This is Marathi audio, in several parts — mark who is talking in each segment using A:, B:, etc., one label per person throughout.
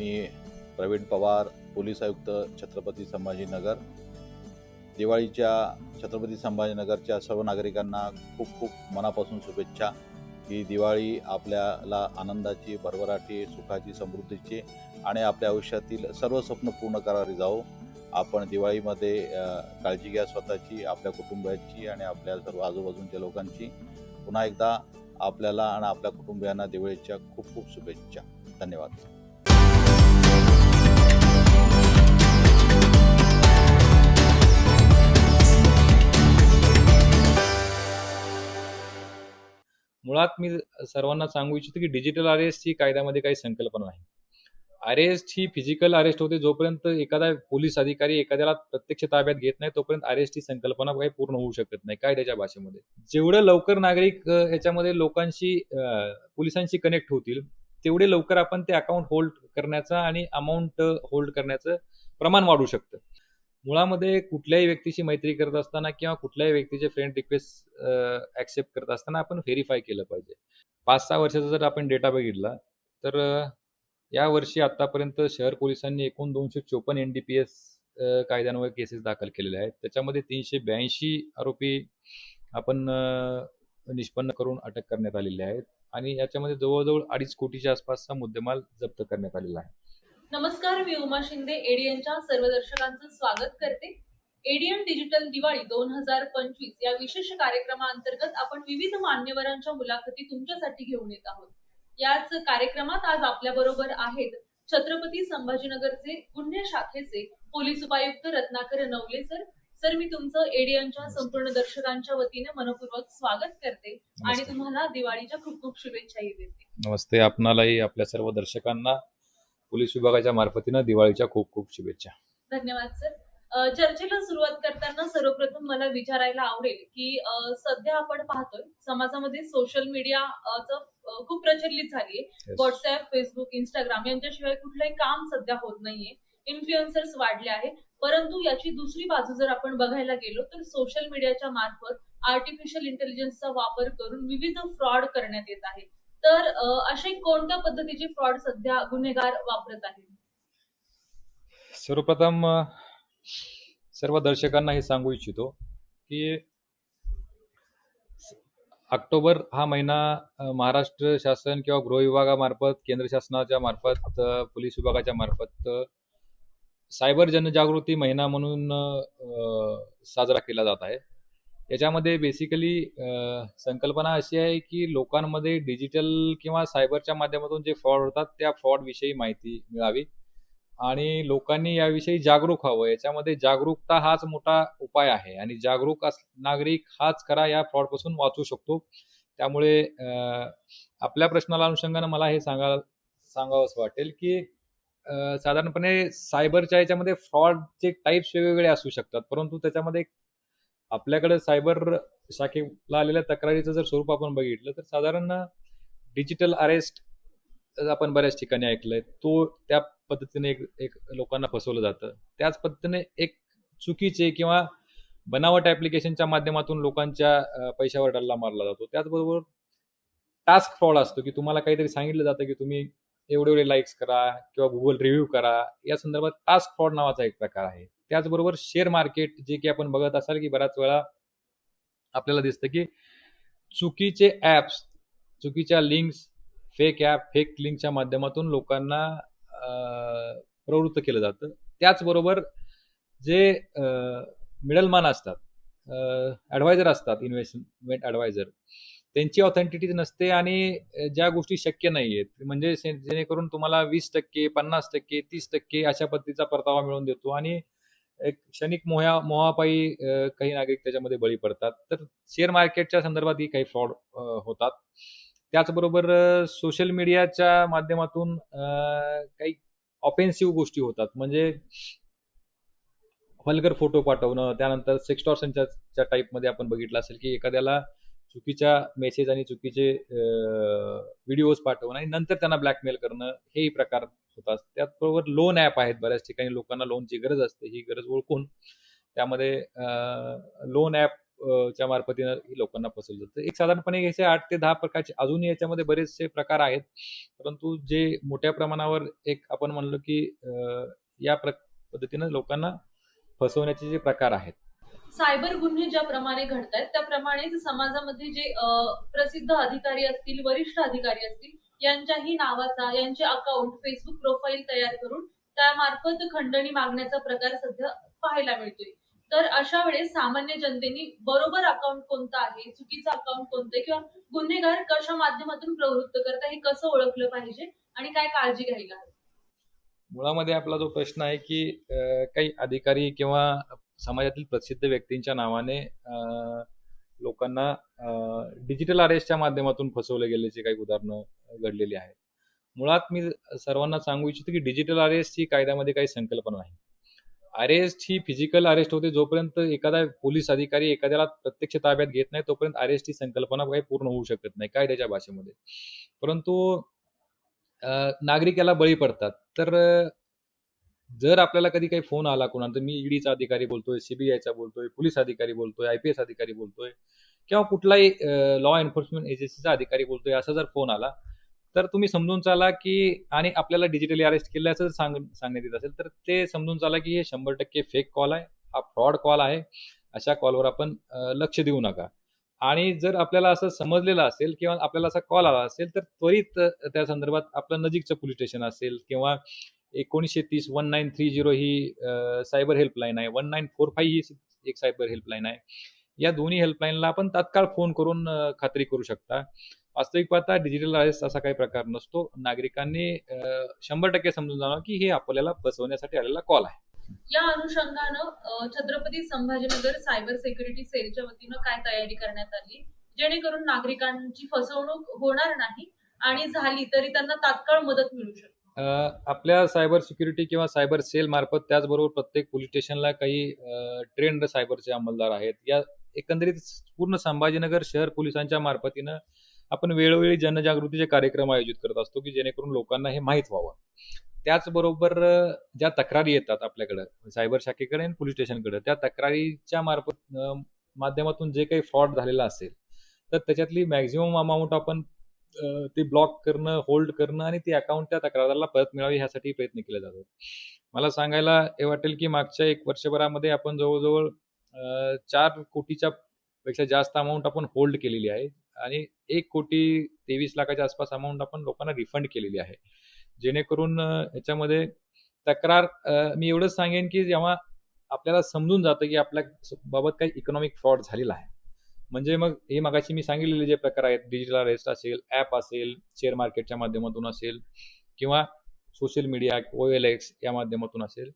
A: मी प्रवीण पवार पोलीस आयुक्त छत्रपती संभाजीनगर. दिवाळीच्या छत्रपती संभाजीनगरच्या सर्व नागरिकांना खूप खूप मनापासून शुभेच्छा. ही दिवाळी आपल्याला आनंदाची भरभराटी सुखाची समृद्धीची आणि आपल्या आयुष्यातील सर्व स्वप्न पूर्ण करावी जाओ आपण दिवाळीमध्ये काळजी घ्या स्वतःची आपल्या कुटुंबाची आणि आपल्या सर्व आजूबाजूच्या लोकांची. पुन्हा एकदा आपल्याला आणि आपल्या कुटुंबियांना दिवाळीच्या खूप खूप शुभेच्छा. धन्यवाद.
B: मुळात मी सर्वांना सांगू इच्छितो की डिजिटल अरेस्ट ही कायद्यामध्ये काही संकल्पना नाही. अरेस्ट ही फिजिकल अरेस्ट होते जोपर्यंत एखादा पोलीस अधिकारी एखाद्याला प्रत्यक्ष ताब्यात घेत नाही तोपर्यंत अरेस्ट ही संकल्पना काही पूर्ण होऊ शकत नाही कायद्याच्या भाषेमध्ये. जेवढं लवकर नागरिक याच्यामध्ये लोकांशी पोलिसांशी कनेक्ट होतील तेवढे लवकर आपण ते अकाउंट होल्ड करण्याचं आणि अमाऊंट होल्ड करण्याचं प्रमाण वाढू शकतं. मुळामध्ये कुठल्याही व्यक्तीशी मैत्री करत असताना किंवा कुठल्याही व्यक्तीचे फ्रेंड रिक्वेस्ट ऍक्सेप्ट करत असताना आपण व्हेरीफाय केलं पाहिजे. पाच सहा वर्षाचा जर आपण डेटा बघितला तर अ, या वर्षी आतापर्यंत शहर पोलिसांनी एकूण दोनशे चोपन्न N D P S cases दाखल केलेल्या आहेत. त्याच्यामध्ये तीनशे ब्याऐंशी आरोपी आपण अ, निष्पन्न करून अटक करण्यात आलेले आहेत. आणि याच्यामध्ये जवळजवळ अडीच कोटीच्या आसपासचा मुद्देमाल जप्त करण्यात आलेला आहे.
C: नमस्कार मी उमा शिंदे एडियनच्या सर्व दर्शकांचं स्वागत करते. एडियन डिजिटल दिवाळी दोन हजार पंचवीस या विशेष कार्यक्रमाअंतर्गत आपण विविध मान्यवरांच्या मुलाखती तुमच्यासाठी घेऊन येत आहोत. याच कार्यक्रमात आज आपल्या बरोबर आहेत छत्रपती संभाजीनगरचे गुन्हे शाखेचे पोलीस उपायुक्त रत्नाकर नवले सर. सर मी तुमचं एडियनच्या संपूर्ण दर्शकांच्या वतीने मनपूर्वक स्वागत करते आणि. तुम्हाला दिवाळीच्या खूप खूप शुभेच्छाही देते.
B: नमस्ते आपणालाही आपल्या सर्व दर्शकांना. पोलीस विभागाच्या मार्फतीनं दिवाळीच्या खूप खूप शुभेच्छा.
C: धन्यवाद सर. चर्चेला सुरुवात करताना सर्वप्रथम मला विचारायला आवडेल की सध्या आपण पाहतोय समाजामध्ये सोशल मीडिया खूप प्रचलित झाली आहे व्हॉट्सअप फेसबुक इंस्टाग्राम यांच्याशिवाय कुठलंही काम सध्या होत नाहीये. इन्फ्लुएन्सर्स वाढले आहे परंतु याची दुसरी बाजू जर आपण बघायला गेलो तर सोशल मीडियाच्या मार्फत आर्टिफिशियल इंटेलिजन्सचा वापर करून विविध फ्रॉड करण्यात येत आहे. तर असे कोणत्या पद्धतीचे फ्रॉड सध्या गुन्हेगार वापरत आहेत?
B: सर्वप्रथम सर्व दर्शकांना हे सांगू इच्छितो की ऑक्टोबर हा महिना महाराष्ट्र शासन किंवा गृह विभागामार्फत केंद्र शासनाच्या मार्फत पोलीस विभागाच्या मार्फत सायबर जनजागृती महिना म्हणून साजरा केला जात आहे. याच्यामध्ये बेसिकली संकल्पना अशी आहे की लोकांमध्ये डिजिटल किंवा सायबरच्या माध्यमातून जे फ्रॉड होतात त्या फ्रॉड विषयी माहिती मिळावी. आणि लोकांनी याविषयी जागरूक व्हावं. याच्यामध्ये जागरूकता हाच मोठा उपाय आहे. आणि जागरूक अस नागरिक हाच खरा या फ्रॉडपासून वाचू शकतो. त्यामुळे आपल्या प्रश्नाला अनुषंगाने मला हे सांगा सांगावंसं वाटेल की साधारणपणे सायबरच्या याच्यामध्ये फ्रॉडचे टाईप्स वेगवेगळे असू शकतात. परंतु त्याच्यामध्ये आपल्याकडे सायबर शाखेला आलेल्या तक्रारीचं जर स्वरूप आपण बघितलं तर साधारण डिजिटल अरेस्ट आपण बऱ्याच ठिकाणी ऐकलंय. तो त्या पद्धतीने एक एक लोकांना फसवलं जातं. त्याच पद्धतीने एक चुकीचे किंवा बनावट ऍप्लिकेशनच्या माध्यमातून लोकांच्या पैशावर डल्ला मारला जातो. त्याचबरोबर टास्क फ्रॉड असतो की तुम्हाला काहीतरी सांगितलं जातं की तुम्ही एवढे एवढे लाईक्स करा किंवा गुगल रिव्ह्यू करा. या संदर्भात टास्क फ्रॉड नावाचा एक प्रकार आहे. त्याचबरोबर शेअर मार्केट जे की आपण बघत असाल की बऱ्याच वेळा आपल्याला दिसतं की चुकीचे ॲप्स चुकीच्या लिंक्स फेक ॲप फेक लिंकच्या माध्यमातून लोकांना प्रवृत्त केलं जातं. त्याचबरोबर जे मिडलमॅन असतात ॲडवायझर असतात इन्व्हेस्टमेंट ॲडवायझर त्यांची ऑथेंटिटी नसते आणि ज्या गोष्टी शक्य नाही आहेत म्हणजे जेणेकरून तुम्हाला वीस टक्के पन्नास टक्के तीस टक्के अशा पद्धतीचा परतावा मिळवून देतो आणि एक क्षणिक मोह्या मोहापायी काही नागरिक त्याच्यामध्ये बळी पडतात. तर शेअर मार्केटच्या संदर्भातही काही फ्रॉड होतात. त्याचबरोबर सोशल मीडियाच्या माध्यमातून काही ऑफेन्सिव्ह गोष्टी होतात. म्हणजे फलगर फोटो पाठवणं त्यानंतर सेक्स्टॉर्सनच्या च्या टाईपमध्ये आपण बघितलं असेल की एखाद्याला चुकीच्या मेसेज आणि चुकीचे व्हिडिओज पाठवणं आणि नंतर त्यांना ब्लॅकमेल करणं हेही प्रकार होतात. त्याचबरोबर लोन ॲप आहेत बऱ्याच ठिकाणी. लोकांना लोनची गरज असते ही गरज ओळखून त्यामध्ये लोन ॲप च्या मार्फतीनं लोकांना फसवलं जातं. एक साधारणपणे याचे आठ ते दहा प्रकारचे अजूनही याच्यामध्ये बरेचसे प्रकार आहेत. परंतु जे मोठ्या प्रमाणावर एक आपण म्हणलो की या प्र पद्धतीनं लोकांना फसवण्याचे जे प्रकार आहेत
C: सायबर गुन्हे ज्याप्रमाणे घडत आहेत त्याप्रमाणेच समाजामध्ये जे प्रसिद्ध अधिकारी असतील वरिष्ठ अधिकारी असतील यांच्याही नावाचा यांचे अकाउंट फेसबुक प्रोफाईल तयार करून त्यामार्फत खंडणी मागण्याचा प्रकार सध्या पाहायला मिळतोय. तर अशा वेळेस सामान्य जनतेने बरोबर अकाउंट कोणतं आहे चुकीचं अकाउंट कोणतं आहे किंवा गुन्हेगार कशा माध्यमातून प्रवृत्त करता हे कसं ओळखलं पाहिजे आणि काय काळजी घ्यायला हवी?
B: मुळामध्ये आपला जो प्रश्न आहे की काही अधिकारी किंवा समाजातील प्रसिद्ध व्यक्तींच्या नावाने लोकांना डिजिटल आरएसच्या माध्यमातून फसवले गेल्याची काही उदाहरणं घडलेली आहेत. मुळात मी सर्वांना सांगू इच्छितो की डिजिटल अरेस्ट ही कायद्यामध्ये काही संकल्पना नाही. अरेस्ट ही फिजिकल अरेस्ट होते जोपर्यंत एखादा पोलीस अधिकारी एखाद्याला प्रत्यक्ष ताब्यात घेत नाही तोपर्यंत अरेस्ट ही संकल्पना काही पूर्ण होऊ शकत नाही कायद्याच्या भाषेमध्ये. परंतु नागरिक याला बळी पडतात. तर जर आपल्याला कधी काही फोन आला कोणाला तर मी ईडीचा अधिकारी बोलतोय सीबीआयचा बोलतोय पोलीस अधिकारी बोलतोय आयपीएस अधिकारी बोलतोय किंवा कुठलाही लॉ एन्फोर्समेंट एजन्सीचा अधिकारी बोलतोय असा जर फोन आला तर तुम्ही समजून चाला की आणि आपल्याला डिजिटली अरेस्ट केल्याचं जर सांग सांगण्यात येत असेल तर ते समजून चाला की हे शंभर टक्के फेक कॉल आहे हा फ्रॉड कॉल आहे. अशा कॉलवर आपण लक्ष देऊ नका. आणि जर आपल्याला असं समजलेलं असेल किंवा आपल्याला असा कॉल आला असेल तर त्वरित त्या संदर्भात आपलं नजीकचं पोलीस स्टेशन असेल किंवा एकोणीसशे तीस वन नाईन थ्री झिरो ही सायबर हेल्पलाईन आहे. वन नाईन फोर फाईव्ह ही एक सायबर हेल्पलाईन आहे. या दोन्ही हेल्पलाईनला आपण तात्काळ फोन करून खात्री करू शकता. वास्तविक पाहता डिजिटल अरेस्ट असा काही प्रकार नसतो. नागरिकांनी शंभर टक्के समजून जाणं की हे आपल्याला फसवण्यासाठी आलेला कॉल आहे.
C: या अनुषंगानं छत्रपती संभाजीनगर सायबर सिक्युरिटी सेलच्या वतीनं काय तयारी करण्यात आली? जेणेकरून नागरिकांची फसवणूक होणार नाही आणि झाली तरी त्यांना तात्काळ मदत मिळू शकते.
B: अ, आपल्या सायबर सिक्युरिटी किंवा सायबर सेल मार्फत त्याचबरोबर प्रत्येक पोलीस स्टेशनला काही ट्रेंड सायबरचे अंमलदार आहेत. या एकंदरीत पूर्ण संभाजीनगर शहर पोलिसांच्या मार्फतीनं आपण वेळोवेळी जनजागृतीचे कार्यक्रम आयोजित करत असतो की जेणेकरून लोकांना हे माहीत व्हावं. त्याचबरोबर अ, ज्या तक्रारी येतात आपल्याकडं सायबर शाखेकडे आणि पोलीस स्टेशनकडे त्या तक्रारीच्या मार्फत अ, माध्यमातून जे काही फ्रॉड झालेला असेल तर त्याच्यातली मॅक्झिमम अमाऊंट आपण ते ब्लॉक करणं होल्ड करणं आणि ती अकाउंट त्या तक्रारदाराला परत मिळावी ह्यासाठी प्रयत्न केले जातात. मला सांगायला हे वाटेल की मागच्या एक वर्षभरामध्ये आपण जवळजवळ चार कोटीच्या पेक्षा जास्त अमाऊंट आपण होल्ड केलेली आहे आणि एक कोटी तेवीस लाखाच्या आसपास अमाऊंट आपण लोकांना रिफंड केलेली आहे. जेणेकरून याच्यामध्ये तक्रार मी एवढंच सांगेन की जेव्हा आपल्याला समजून जातं की आपल्या बाबत काही इकॉनॉमिक फ्रॉड झालेला आहे. म्हणजे मग हे मगाशी मी सांगितलेले जे प्रकार आहेत डिजिटल रेस्ट असेल ॲप असेल शेअर मार्केटच्या माध्यमातून असेल किंवा social media O L X या माध्यमातून असेल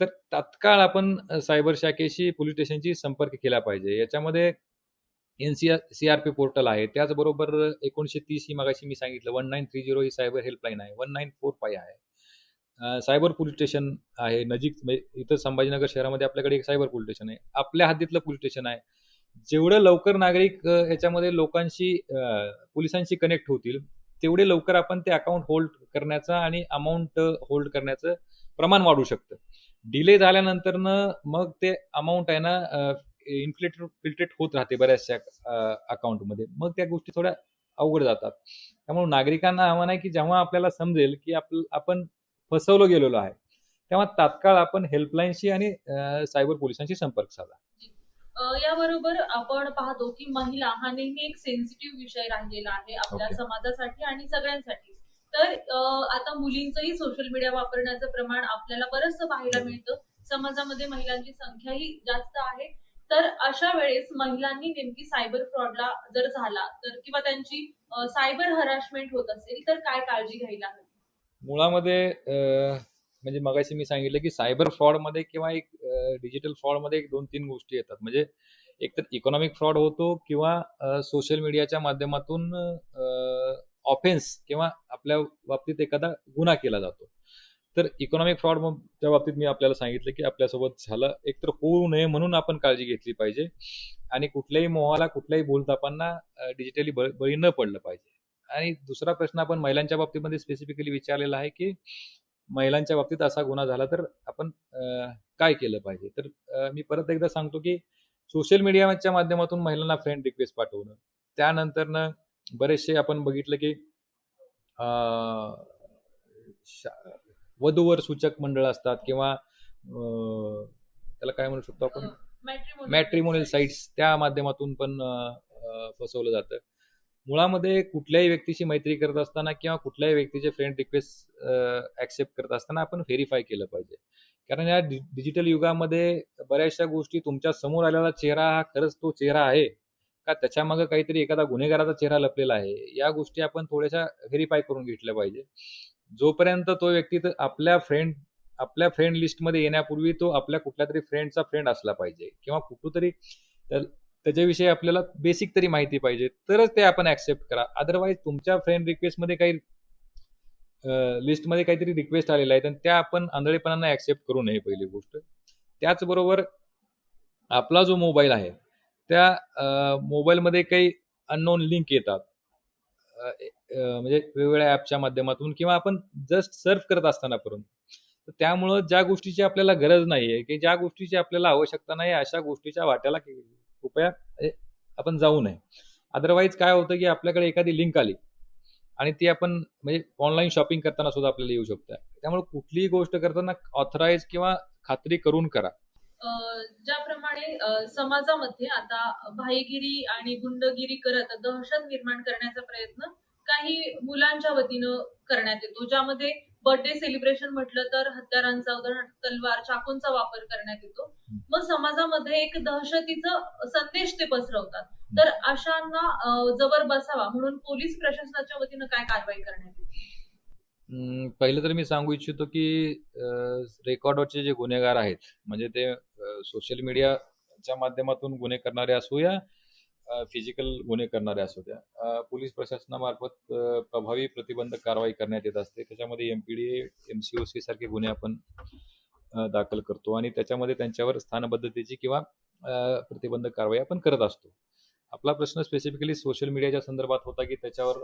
B: तर तात्काळ आपण सायबर शाखेशी पोलीस स्टेशनशी संपर्क केला पाहिजे. याच्यामध्ये N C R C R P portal आहे. त्याचबरोबर एकोणीसशे तीस ही मगाशी मी सांगितलं. वन नाईन थ्री झिरो ही सायबर हेल्पलाईन आहे. वन नाईन फोर फाय आहे. सायबर पोलीस स्टेशन आहे. नजीक म्हणजे इथं संभाजीनगर शहरामध्ये आपल्याकडे एक सायबर पोलीस स्टेशन आहे. आपल्या हद्दीतलं पोलीस स्टेशन आहे. जेवढं लवकर नागरिक याच्यामध्ये लोकांशी पोलिसांशी कनेक्ट होतील तेवढे लवकर आपण ते अकाउंट होल्ड करण्याचं आणि अमाऊंट होल्ड करण्याचं प्रमाण वाढू शकतं. डिले झाल्यानंतरनं मग ते अमाऊंट आहे ना इन्फ्लेट फिल्ट्रेट होत राहते बऱ्याचशा अकाउंटमध्ये मग त्या गोष्टी थोड्या अवघड जातात. त्यामुळे नागरिकांना आव्हान आहे की जेव्हा आपल्याला समजेल की आपण फसवलो गेलेलो आहे तेव्हा तात्काळ आपण हेल्पलाईनशी आणि सायबर पोलिसांशी संपर्क साधा.
C: याबरोबर आपण पाहतो की महिला हा नेहमी एक सेन्सिटिव्ह विषय राहिलेला आहे आपल्या. समाजासाठी आणि सगळ्यांसाठी तर आता मुलींचंही सोशल मीडिया वापरण्याचं प्रमाण आपल्याला बरंचसं पाहायला. मिळतं समाजामध्ये महिलांची संख्याही जास्त आहे तर अशा वेळेस महिलांनी नेमकी सायबर फ्रॉडला जर झाला तर किंवा त्यांची सायबर हरासमेंट होत असेल तर काय काळजी घ्यायला हवी
B: मुळामध्ये म्हणजे मगाशी मी सांगितलं की सायबर फ्रॉडमध्ये किंवा एक डिजिटल फ्रॉडमध्ये एक दोन तीन गोष्टी येतात. म्हणजे एक तर इकॉनॉमिक फ्रॉड होतो किंवा सोशल मीडियाच्या माध्यमातून ऑफेन्स किंवा आपल्या बाबतीत एखादा गुन्हा केला जातो. तर इकॉनॉमिक फ्रॉडच्या बाबतीत मी आपल्याला सांगितलं की आपल्यासोबत झालं एकतर होऊ नये म्हणून आपण काळजी घेतली पाहिजे आणि कुठल्याही मोहाला कुठल्याही बोलतापांना डिजिटली बळी न पडलं पाहिजे. आणि दुसरा प्रश्न आपण महिलांच्या बाबतीमध्ये स्पेसिफिकली विचारलेला आहे की महिलांच्या बाबतीत असा गुन्हा झाला तर आपण काय केलं पाहिजे? तर मी परत एकदा सांगतो की सोशल मीडियाच्या माध्यमातून महिलांना फ्रेंड रिक्वेस्ट पाठवणं. त्यानंतरनं बरेचसे आपण बघितलं की वधूवर सूचक मंडळ असतात किंवा त्याला काय म्हणू शकतो आपण? मॅट्रिमोनियल साईट्स त्या माध्यमातून पण फसवलं जातं. मुळामध्ये कुठल्याही व्यक्तीशी मैत्री करत असताना किंवा कुठल्याही व्यक्तीचे फ्रेंड रिक्वेस्ट ऍक्सेप्ट करत असताना आपण व्हेरीफाय केलं पाहिजे. कारण या डिजिटल युगामध्ये बऱ्याचशा गोष्टी तुमच्यासमोर आलेला चेहरा हा खरंच तो चेहरा आहे का त्याच्यामागे काहीतरी एखादा गुन्हेगाराचा चेहरा लपलेला आहे? या गोष्टी आपण थोड्याशा व्हेरीफाय करून घेतल्या पाहिजे. जोपर्यंत तो व्यक्ती तर आपल्या फ्रेंड आपल्या फ्रेंड लिस्टमध्ये येण्यापूर्वी तो आपल्या कुठल्या तरी फ्रेंडचा फ्रेंड असला पाहिजे किंवा कुठंतरी त्याच्याविषयी आपल्याला बेसिक तरी माहिती पाहिजे. तरच ते आपण ऍक्सेप्ट करा. अदरवाईज तुमच्या फ्रेंड रिक्वेस्टमध्ये काही लिस्टमध्ये काहीतरी रिक्वेस्ट आलेल्या आहेत आणि त्या आपण आंधळेपणानं ऍक्सेप्ट करू नये पहिली गोष्ट. त्याचबरोबर आपला जो मोबाईल आहे त्या मोबाईलमध्ये काही अननोन लिंक येतात. म्हणजे वेगवेगळ्या ॲपच्या माध्यमातून किंवा आपण जस्ट सर्फ करत असताना करून. तर त्यामुळं ज्या गोष्टीची आपल्याला गरज नाही आहे की ज्या गोष्टीची आपल्याला आवश्यकता नाही अशा गोष्टीच्या वाट्याला कृपया आपण जाऊ नये. अदरवाईज काय होतं की आपल्याकडे एखादी लिंक आली आणि ती आपण म्हणजे ऑनलाईन शॉपिंग करताना सुद्धा आपल्याला येऊ शकतो. त्यामुळे कुठलीही गोष्ट करताना ऑथराईज किंवा खात्री करून करा.
C: ज्याप्रमाणे समाजामध्ये आता भाईगिरी आणि गुंडगिरी करत दहशत निर्माण करण्याचा प्रयत्न काही मुलांच्या वतीनं करण्यात येतो. ज्यामध्ये बर्थडे सेलिब्रेशन म्हटलं तर हत्यारांचा उदाहरणार्थ तलवार चाकूंचा वापर करण्यात येतो. मग समाजामध्ये एक दहशतीचा संदेश ते पसरवतात. तर अशांना जबर बसावा म्हणून पोलीस प्रशासनाच्या वतीनं काय कारवाई करण्यात येते?
B: अं, पहिलं तर मी सांगू इच्छितो की रेकॉर्डवरचे जे गुन्हेगार आहेत म्हणजे ते सोशल मीडियाच्या माध्यमातून गुन्हे करणारे असूया या फिजिकल गुन्हे करणाऱ्या असू द्या. पोलीस प्रशासनामार्फत प्रभावी प्रतिबंधक कारवाई करण्यात येत असते. त्याच्यामध्ये M P D M C O C सारखे गुन्हे आपण दाखल करतो आणि त्याच्यामध्ये त्यांच्यावर स्थानबद्धतेची किंवा प्रतिबंधक कारवाई आपण करत असतो. आपला प्रश्न स्पेसिफिकली सोशल मीडियाच्या संदर्भात होता की त्याच्यावर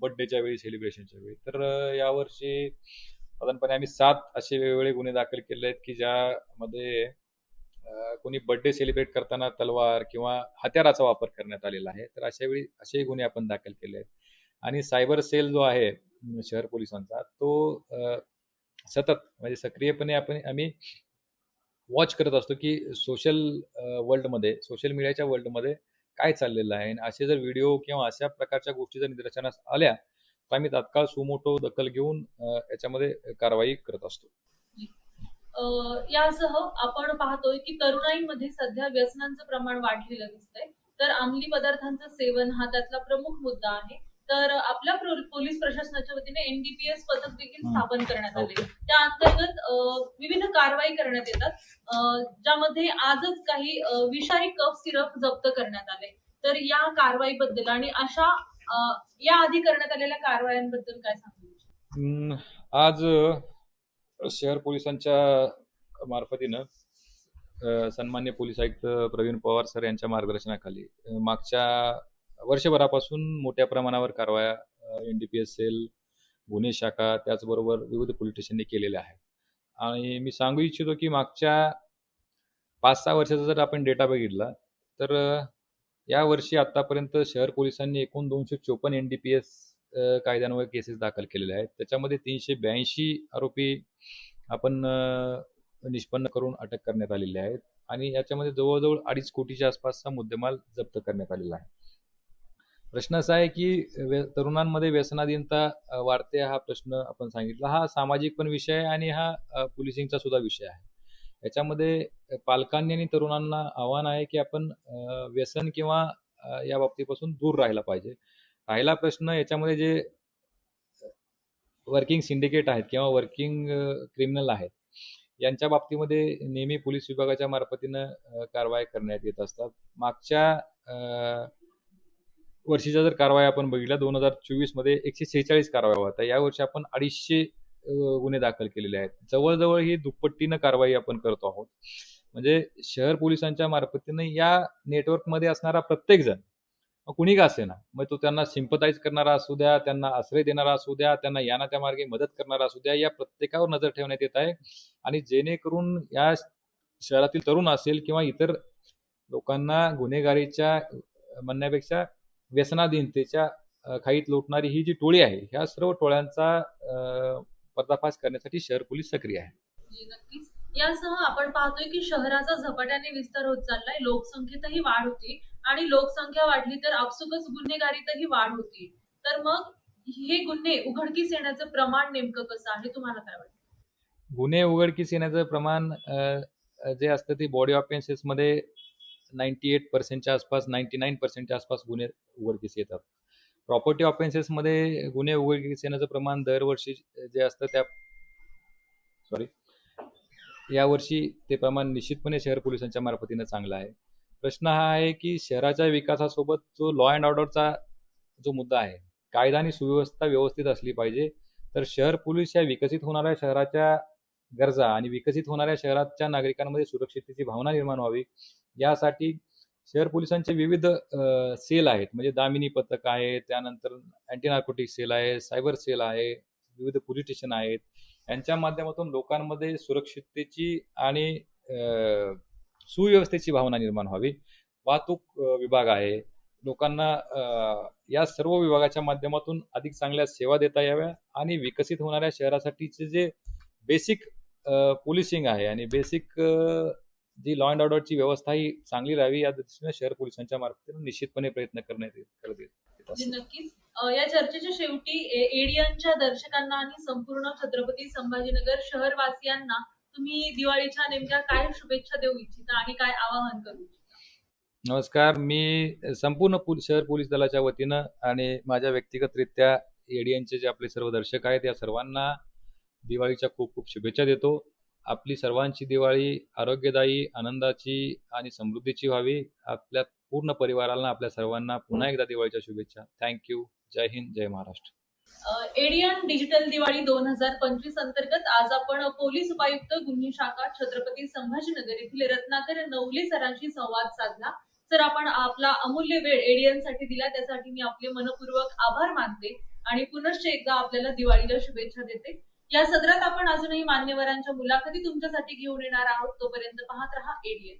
B: बर्थडेच्या वेळी सेलिब्रेशनच्या वेळी. तर यावर्षी साधारणपणे आम्ही सात असे वेगवेगळे गुन्हे दाखल केले आहेत की ज्यामध्ये कोणी बर्थडे सेलिब्रेट करताना तलवार किंवा हत्याराचा वापर करण्यात आलेला आहे तर अशा वेळी असेही गुन्हे आपण दाखल केले आहेत. आणि सायबर सेल जो आहे शहर पोलिसांचा तो सतत म्हणजे सक्रियपणे आपण आम्ही वॉच करत असतो की सोशल वर्ल्डमध्ये सोशल मीडियाच्या वर्ल्डमध्ये काय चाललेलं आहे. आणि असे जर व्हिडिओ किंवा अशा प्रकारच्या गोष्टी जर निदर्शनास आल्या तर आम्ही तात्काळ सुमोटो दखल घेऊन याच्यामध्ये कारवाई करत असतो.
C: यासह आपण पाहतोय की तरुणाईमध्ये सध्या व्यसनांचं प्रमाण वाढलेलं दिसतंय. तर अंमली पदार्थांचं सेवन हा त्यातला प्रमुख मुद्दा आहे. तर आपल्या पोलीस प्रशासनाच्या वतीने एनडीपीएस पथक देखील. स्थापन करण्यात आले. त्या अंतर्गत विविध कारवाई करण्यात येतात. ज्यामध्ये आजच काही विषारी कफ सिरप जप्त करण्यात आले. तर या कारवाईबद्दल आणि अशा या आधी करण्यात आलेल्या कारवायांबद्दल काय सांगू?
B: आज शहर पोलिसांच्या मार्फतीनं सन्मान्य पोलीस आयुक्त प्रवीण पवार सर यांच्या मार्गदर्शनाखाली मागच्या वर्षभरापासून मोठ्या प्रमाणावर कारवाया N D P S cell गुन्हे शाखा त्याचबरोबर विविध पोलीस स्टेशनने केलेल्या आहेत. आणि मी सांगू इच्छितो की मागच्या पाच सहा वर्षाचा जर आपण डेटा बघितला तर या वर्षी आतापर्यंत शहर पोलिसांनी एकूण दोनशे चोपन्न एन डी पी एस कायद्यांवर केसेस दाखल केलेल्या आहेत. त्याच्यामध्ये तीनशे ब्याऐंशी आरोपी आपण निष्पन्न करून अटक करण्यात आलेले आहेत. आणि याच्यामध्ये जवळजवळ अडीच कोटीच्या आसपासचा मुद्देमाल जप्त करण्यात आलेला आहे. प्रश्न असा आहे की तरुणांमध्ये व्यसनाधीनता वाढते हा प्रश्न आपण सांगितला. हा सामाजिक पण विषय आहे आणि हा पोलिसिंगचा सुद्धा विषय आहे. याच्यामध्ये पालकांनी आणि तरुणांना आव्हान आहे की आपण व्यसन किंवा या बाबतीपासून दूर राहायला पाहिजे. राहिला प्रश्न याच्यामध्ये जे वर्किंग सिंडिकेट आहेत किंवा वर्किंग क्रिमिनल आहेत यांच्या बाबतीमध्ये नेहमी पोलीस विभागाच्या मार्फतीनं कारवाई करण्यात येत असतात. मागच्या वर्षीच्या जर कारवाई आपण बघितल्या दोन हजार चोवीसमध्ये एकशे सेहेचाळीस कारवाया होत्या. यावर्षी आपण अडीचशे गुन्हे दाखल केलेले आहेत. जवळजवळ ही दुप्पटीनं कारवाई आपण करतो आहोत. म्हणजे शहर पोलिसांच्या मार्फतीनं या नेटवर्कमध्ये असणारा प्रत्येक जण कुणी का असेना? मग तो त्यांना सिम्पथाईज करणारा असू द्या त्यांना आश्रय देणारा असू द्या त्यांना या ना त्या मार्गे मदत करणारा असू द्या या प्रत्येकावर नजर ठेवण्यात येत आहे. आणि जेणेकरून या शहरातील तरुण असेल किंवा इतर लोकांना गुन्हेगारीच्या म्हणण्यापेक्षा व्यसनाधीनतेच्या खाईत लोटणारी ही जी टोळी आहे ह्या सर्व टोळ्यांचा अ, पर्दाफाश करण्यासाठी शहर पोलीस सक्रिय आहे.
C: नक्कीच. यासह आपण पाहतोय की शहराचा झपाट्याने विस्तार होत चाललाय. लोकसंख्येतही वाढ होती आणि लोकसंख्या वाढली तर आपसुकच गुन्हेगारीतही वाढ होती. तर मग हे गुन्हे उघडकीस येण्याचं प्रमाण नेमकं कसं आहे? तुम्हाला काय वाटतं?
B: गुन्हे उघडकीस येण्याचं प्रमाण जे असतं ते बॉडी ऑफेन्सेसमध्ये नाईन्टी एट पर्सेंटच्या आसपास नाईन्टी नाईन पर्सेंटच्या आसपास गुन्हे उघडकीस येतात. प्रॉपर्टी ऑफेन्सेसमध्ये गुन्हे उघडकीस येण्याचं प्रमाण दरवर्षी जे असतं त्या सॉरी यावर्षी ते प्रमाण निश्चितपणे शहर पोलिसांच्या मार्फतीनं चांगलं आहे. प्रश्न हा आहे की शहराच्या विकासासोबत जो लॉ अँड ऑर्डरचा जो मुद्दा आहे कायदा आणि सुव्यवस्था व्यवस्थित असली पाहिजे तर शहर पोलीस या विकसित होणाऱ्या शहराच्या गरजा आणि विकसित होणाऱ्या शहराच्या नागरिकांमध्ये सुरक्षिततेची भावना निर्माण व्हावी यासाठी शहर पोलिसांचे विविध सेल आहेत. म्हणजे दामिनी पथक आहे त्यानंतर अँटी नार्कोटिक सेल आहे सायबर सेल आहे विविध पोलीस स्टेशन आहेत. यांच्या माध्यमातून लोकांमध्ये सुरक्षिततेची आणि सुव्यवस्थेची भावना निर्माण व्हावी. वाहतूक विभाग आहे. लोकांना या सर्व विभागाच्या माध्यमातून अधिक चांगल्या सेवा देता याव्या आणि विकसित होणाऱ्या शहरासाठीचे जे बेसिक पोलिसिंग आहे आणि बेसिक जी लॉ अँड ऑर्डरची व्यवस्था ही चांगली राहावी या दृष्टीने शहर पोलिसांच्या मार्फत निश्चितपणे प्रयत्न करण्यात येत करत येत म्हणजे
C: नक्कीच या चर्चेच्या शेवटी ए- एडियनच्या दर्शकांना आणि संपूर्ण छत्रपती संभाजीनगर शहरवासियांना तुम्ही दिवाळीच्या नेमक्या काय शुभेच्छा देऊ इच्छिता आणि काय आवाहन करू
B: नमस्कार. मी संपूर्ण शहर पोलीस दलाच्या वतीनं आणि माझ्या व्यक्तिगतरित्या एडियनचे जे आपले सर्व दर्शक आहेत या सर्वांना दिवाळीच्या खूप खूप शुभेच्छा देतो. आपली सर्वांची दिवाळी आरोग्यदायी आनंदाची आणि समृद्धीची व्हावी. आपल्या पूर्ण परिवाराला आपल्या सर्वांना पुन्हा एकदा दिवाळीच्या शुभेच्छा. Thank you. जय हिंद जय महाराष्ट्र.
C: एडियन डिजिटल दिवाळी दोन हजार पंचवीस अंतर्गत आज आपण पोलीस उपायुक्त गुन्हे शाखा छत्रपती संभाजीनगर येथील रत्नाकर नवले सरांशी संवाद साधला. सर आपण आपला अमूल्य वेळ एडियनसाठी दिला त्यासाठी मी आपले मनपूर्वक आभार मानते आणि पुनश्च एकदा आपल्याला दिवाळीला शुभेच्छा देते. या सदरात आपण अजूनही मान्यवरांच्या मुलाखती तुमच्यासाठी घेऊन येणार आहोत. तोपर्यंत पाहत रहा एडियन.